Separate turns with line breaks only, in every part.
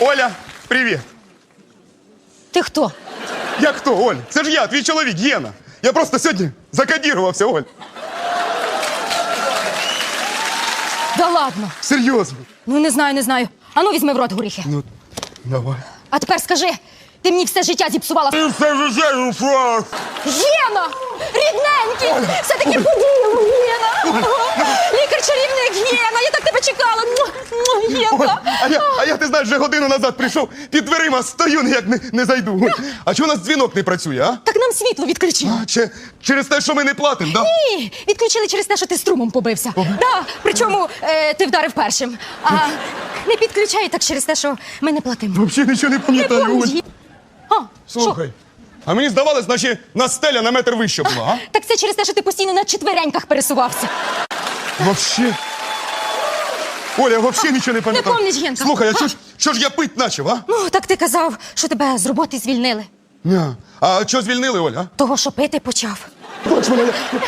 Оля, привіт.
Ти хто?
Як хто, Оль? Це ж я, твій чоловік, Гена. Я просто сьогодні закодірувався, Оль.
Да ладно.
Серйозно.
Ну не знаю, не знаю. Ану візьми в рот горіхи.
Ну, давай.
А тепер скажи, ти мені все життя зіпсувала.
Ти все життя фраг.
Гена! Рідненький! Все-таки подіяло, Гена! Лікар чарівник Гена! Я так тебе чекала! Му, му!
А я, а я, ти знаєш, вже годину назад прийшов під дверима, стою, ніяк не, не зайду. А чого у нас дзвінок не працює, а?
Так нам світло відключили.
а чи, через те, що ми не платимо, да?
Ні, відключили через те, що ти струмом побився. Да, причому е, ти вдарив першим. А не підключають так через те, що ми не платимо.
Взагалі нічого не
Не
пам'ятаю, Оль.
А, що?
Слухай. А мені здавалось, наче на стеля на метр вище була, а?
Так це через те, що ти постійно на четвереньках пересувався.
Вообще. Оля, вообще нічого не пам'ятаю.
помниш, Генка?
Слухай, а що ж, що ж я пить начав, а?
Ну, так ти казав, що тебе з роботи звільнили.
Ня. А що звільнили, Оля?
Того, що пити почав.
Бач мене, я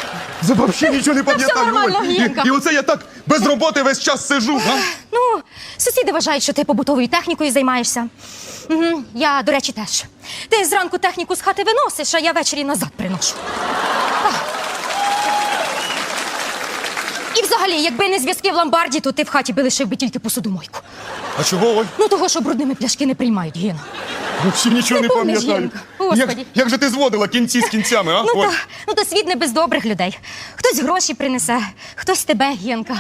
за взагалі нічого не пам'ятаю,
нормально,
Оль. І, і оце я так без роботи весь час сижу, а?
Ну, сусіди вважають, що ти побутовою технікою займаєшся. Угу, я, до речі, теж. Ти зранку техніку з хати виносиш, а я ввечері назад приношу. Так. І взагалі, якби не зв'язки в ломбарді, то ти в хаті би лишив би тільки посудомойку.
А чого, Оль?
Ну, того, що брудними пляшки не приймають, Гена.
Всі нічого
Не
не
помниш,
пам'ятаю.
Генка?
Як, як же ти зводила кінці з кінцями, а?
Ну,
Оль?
то, ну, то світ не без добрих людей. Хтось гроші принесе, хтось тебе, Генка.